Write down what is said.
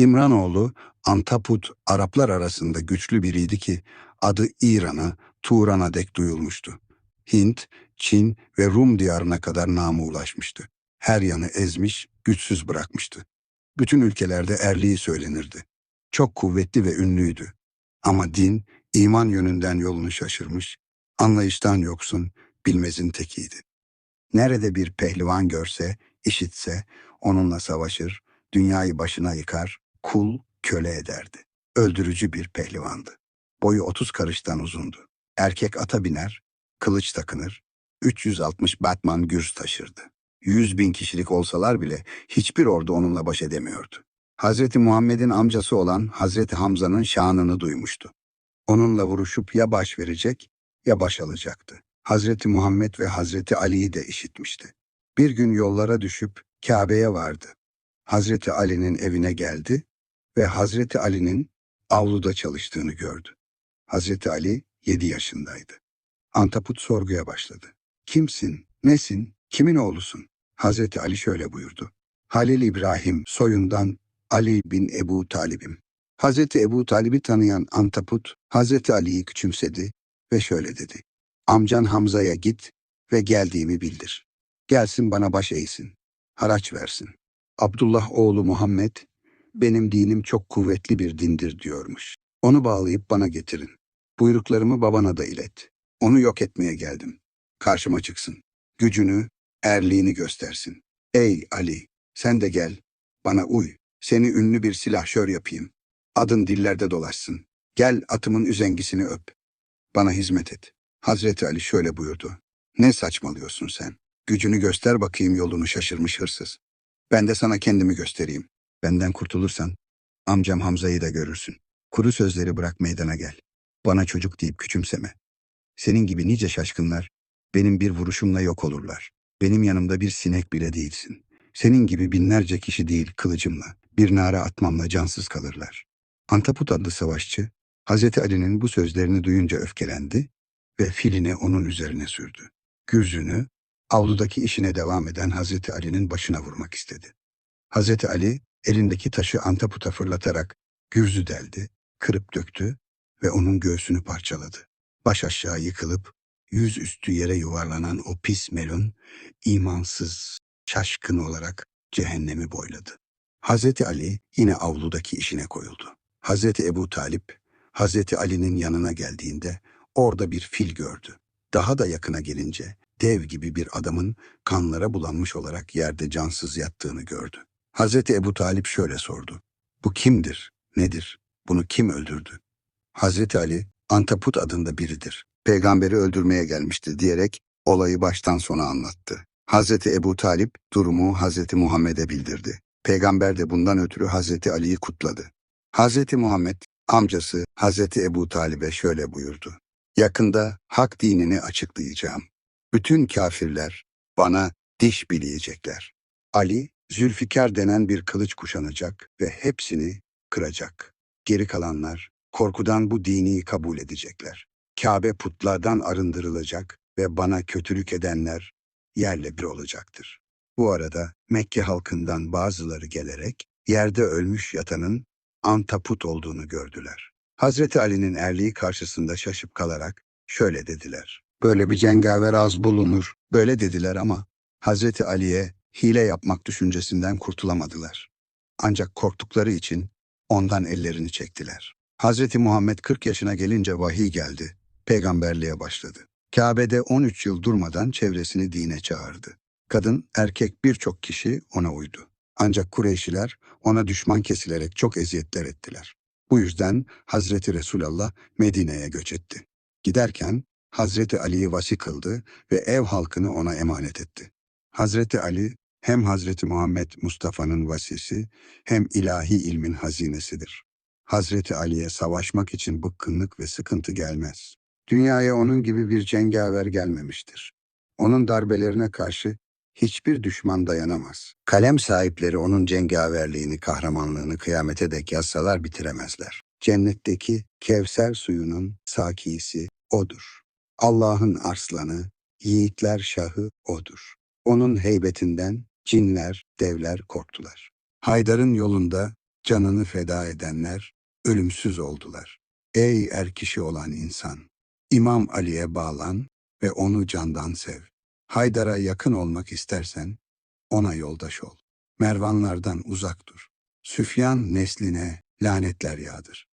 İmranoğlu Antaput Araplar arasında güçlü biriydi ki adı İran'a, Turan'a dek duyulmuştu. Hint, Çin ve Rum diyarına kadar namı ulaşmıştı. Her yanı ezmiş, güçsüz bırakmıştı. Bütün ülkelerde erliği söylenirdi. Çok kuvvetli ve ünlüydü. Ama din, iman yönünden yolunu şaşırmış, anlayıştan yoksun, bilmezin tekiydi. Nerede bir pehlivan görse, işitse, onunla savaşır, dünyayı başına yıkar, kul, köle ederdi. Öldürücü bir pehlivandı. Boyu 30 karıştan uzundu. Erkek ata biner, kılıç takınır, 360 Batman gürz taşırdı. 100 bin kişilik olsalar bile hiçbir ordu onunla baş edemiyordu. Hazreti Muhammed'in amcası olan Hazreti Hamza'nın şanını duymuştu. Onunla vuruşup ya baş verecek ya baş alacaktı. Hazreti Muhammed ve Hazreti Ali'yi de işitmişti. Bir gün yollara düşüp Kabe'ye vardı. Hazreti Ali'nin evine geldi ve Hazreti Ali'nin avluda çalıştığını gördü. Hazreti Ali 7 yaşındaydı. Antaput sorguya başladı. Kimsin, nesin, kimin oğlusun? Hazreti Ali şöyle buyurdu. Halil İbrahim soyundan Ali bin Ebu Talib'im. Hazreti Ebu Talib'i tanıyan Antaput, Hazreti Ali'yi küçümsedi ve şöyle dedi. Amcan Hamza'ya git ve geldiğimi bildir. Gelsin bana baş eğsin, haraç versin. Abdullah oğlu Muhammed, benim dinim çok kuvvetli bir dindir diyormuş. Onu bağlayıp bana getirin. Buyruklarımı babana da ilet. Onu yok etmeye geldim. Karşıma çıksın. Gücünü, erliğini göstersin. Ey Ali, sen de gel. Bana uy. Seni ünlü bir silahşör yapayım. Adın dillerde dolaşsın. Gel atımın üzengisini öp. Bana hizmet et. Hazreti Ali şöyle buyurdu. Ne saçmalıyorsun sen? Gücünü göster bakayım yolunu şaşırmış hırsız. Ben de sana kendimi göstereyim. Benden kurtulursan amcam Hamza'yı da görürsün. Kuru sözleri bırak meydana gel. Bana çocuk deyip küçümseme. Senin gibi nice şaşkınlar benim bir vuruşumla yok olurlar. Benim yanımda bir sinek bile değilsin. Senin gibi binlerce kişi değil kılıcımla, bir nara atmamla cansız kalırlar. Antaput adlı savaşçı, Hazreti Ali'nin bu sözlerini duyunca öfkelendi ve filini onun üzerine sürdü. Gürzünü, avludaki işine devam eden Hazreti Ali'nin başına vurmak istedi. Hazreti Ali, elindeki taşı Antaput'a fırlatarak gürzü deldi, kırıp döktü ve onun göğsünü parçaladı. Baş aşağı yıkılıp yüzüstü yere yuvarlanan o pis melun, imansız, şaşkın olarak cehennemi boyladı. Hazreti Ali yine avludaki işine koyuldu. Hazreti Ebu Talip, Hazreti Ali'nin yanına geldiğinde orada bir fil gördü. Daha da yakına gelince dev gibi bir adamın kanlara bulanmış olarak yerde cansız yattığını gördü. Hazreti Ebu Talip şöyle sordu. Bu kimdir, nedir, bunu kim öldürdü? Hazreti Ali, Antaput adında biridir. Peygamberi öldürmeye gelmiştir diyerek olayı baştan sona anlattı. Hazreti Ebu Talip durumu Hazreti Muhammed'e bildirdi. Peygamber de bundan ötürü Hazreti Ali'yi kutladı. Hazreti Muhammed amcası Hazreti Ebu Talib'e şöyle buyurdu. Yakında hak dinini açıklayacağım. Bütün kafirler bana diş bileyecekler. Ali, Zülfikar denen bir kılıç kuşanacak ve hepsini kıracak. Geri kalanlar korkudan bu dini kabul edecekler. Kabe putlardan arındırılacak ve bana kötülük edenler yerle bir olacaktır. Bu arada Mekke halkından bazıları gelerek yerde ölmüş yatanın Antaput olduğunu gördüler. Hazreti Ali'nin erliği karşısında şaşıp kalarak şöyle dediler. Böyle bir cengaver az bulunur. Böyle dediler ama Hazreti Ali'ye hile yapmak düşüncesinden kurtulamadılar. Ancak korktukları için ondan ellerini çektiler. Hazreti Muhammed 40 yaşına gelince vahiy geldi. Peygamberliğe başladı. Kabe'de 13 yıl durmadan çevresini dine çağırdı. Kadın, erkek birçok kişi ona uydu. Ancak Kureyşiler ona düşman kesilerek çok eziyetler ettiler. Bu yüzden Hazreti Resulallah Medine'ye göç etti. Giderken Hazreti Ali'yi vasi kıldı ve ev halkını ona emanet etti. Hazreti Ali hem Hazreti Muhammed Mustafa'nın vasisi hem ilahi ilmin hazinesidir. Hazreti Ali'ye savaşmak için bıkkınlık ve sıkıntı gelmez. Dünyaya onun gibi bir cengaver gelmemiştir. Onun darbelerine karşı hiçbir düşman dayanamaz. Kalem sahipleri onun cengaverliğini, kahramanlığını kıyamete dek yazsalar bitiremezler. Cennetteki Kevser suyunun sakisi odur. Allah'ın arslanı, yiğitler şahı odur. Onun heybetinden cinler, devler korktular. Haydar'ın yolunda Canını feda edenler ölümsüz oldular. Ey er kişi olan insan! İmam Ali'ye bağlan ve onu candan sev. Haydar'a yakın olmak istersen ona yoldaş ol. Mervanlardan uzak dur. Süfyan nesline lanetler yağdır.